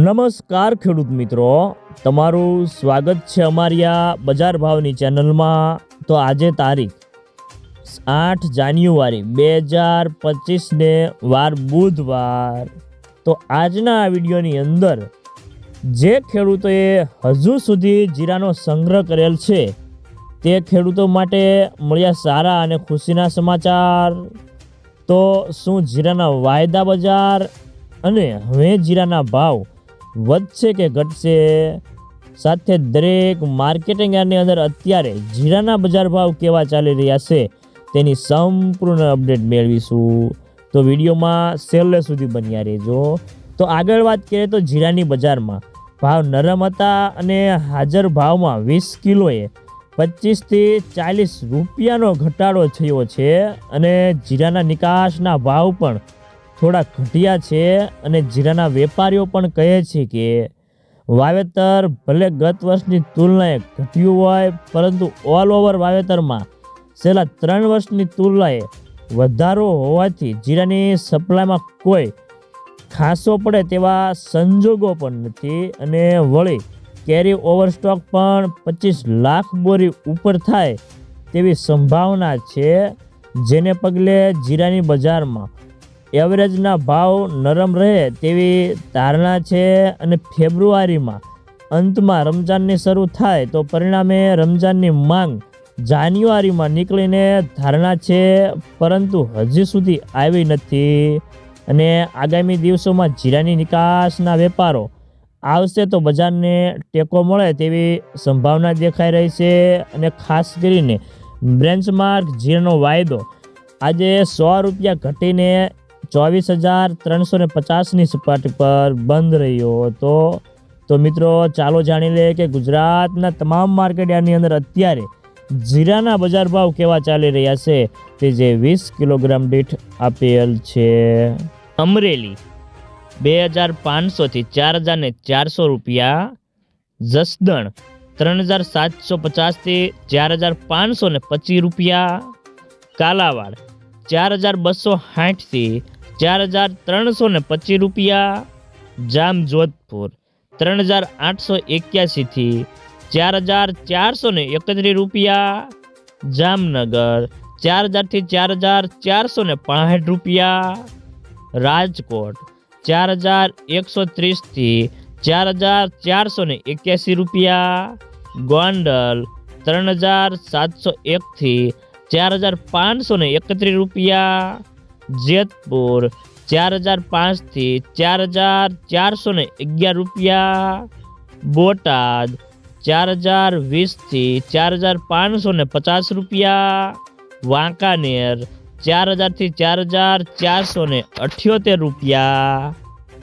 નમસ્કાર ખેડૂત મિત્રો. તમારું સ્વાગત છે અમારી આ બજાર ભાવની ચેનલમાં. તો આજે તારીખ આઠ જાન્યુઆરી બે હજાર પચીસને વાર બુધવાર. તો આજના આ વિડીયોની અંદર જે ખેડૂતોએ હજુ સુધી જીરાનો સંગ્રહ કરેલ છે, તે ખેડૂતો માટે મળ્યા સારા અને ખુશીના સમાચાર. તો શું જીરાના વાયદા બજાર અને હવે જીરાના ભાવ વધશે કે ઘટશે? સાથે દરેક માર્કેટિંગ યાર્ડની અંદર અત્યારે જીરાના બજાર ભાવ કેવા ચાલી રહ્યા છે તેની સંપૂર્ણ અપડેટ મેળવીશું. તો વિડીયોમાં છેલ્લે સુધી બન્યા રહેજો. તો આગળ વાત કરીએ તો જીરાની બજારમાં ભાવ નરમ હતા અને હાજર ભાવમાં વીસ કિલોએ પચીસથી ચાલીસ રૂપિયાનો ઘટાડો થયો છે અને જીરાના નિકાસના ભાવ પણ થોડા ઘટ્યા છે અને જીરાના વેપારીઓ પણ કહે છે કે વાવેતર ભલે ગત વર્ષની તુલનાએ ઘટ્યું હોય, પરંતુ ઓલ ઓવર વાવેતરમાં છેલ્લા ત્રણ વર્ષની તુલનાએ વધારો હોવાથી જીરાની સપ્લાયમાં કોઈ ખાસો પડે તેવા સંજોગો પણ નથી અને વળી કેરી ઓવરસ્ટોક પણ પચીસ લાખ બોરી ઉપર થાય તેવી સંભાવના છે, જેને પગલે જીરાની બજારમાં એવરેજના ભાવ નરમ રહે તેવી ધારણા છે અને ફેબ્રુઆરીમાં અંતમાં રમજાનની શરૂ થાય તો પરિણામે રમજાનની માંગ જાન્યુઆરીમાં નીકળીને ધારણા છે, પરંતુ હજી સુધી આવી નથી. અને આગામી દિવસોમાં જીરાની નિકાસના વેપારો આવશે તો બજારને ટેકો મળે તેવી સંભાવના દેખાઈ રહી છે અને ખાસ કરીને બ્રેન્ચમાર્ક જીરાનો વાયદો આજે સો રૂપિયા ઘટીને ચોવીસ હજાર ત્રણસો ને પચાસની સપાટી પર બંધ રહ્યો હતો. તો મિત્રો, ચાલો જાણી લઈએ કે ગુજરાતના તમામ માર્કેટ યાર્ડની અંદર અત્યારે જીરાના બજાર ભાવ કેવા ચાલી રહ્યા છે. તે જે વીસ કિલોગ્રામ દીઠ આપેલ છે. અમરેલી બે હજાર પાંચસોથી ચાર હજાર ને ચારસો રૂપિયા. જસદણ ત્રણ હજાર સાતસો પચાસથી ચાર હજાર પાંચસો ને પચીસ રૂપિયા. કાલાવાડ ચાર હજાર બસો સાઠથી ચાર હજાર ત્રણસો ને પચીસ રૂપિયા જામજોધપુર. ત્રણ હજાર આઠસો એક્યાસીથી ચાર હજાર ચારસો ને એકત્રીસ રૂપિયા જામનગર. ચાર હજારથી ચાર હજાર ચારસો ને પાંસઠ રૂપિયા રાજકોટ. ચાર હજાર એકસો ત્રીસથી ચાર હજાર ચારસો ને એક્યાસી રૂપિયા ગોંડલ. ત્રણ હજાર સાતસો એકથી ચાર હજાર પાંચસો ને એકત્રીસ રૂપિયા જેતપુર, ચાર હજાર પાંચથી ચાર હજાર ચારસો ને અગિયાર રૂપિયા. બોટાદ, ચાર હજાર વીસથી ચાર હજાર પાંચસો ને પચાસ રૂપિયા. વાંકાનેર, ચાર હજારથી ચાર હજાર ચારસો ને અઠ્યોતેર રૂપિયા.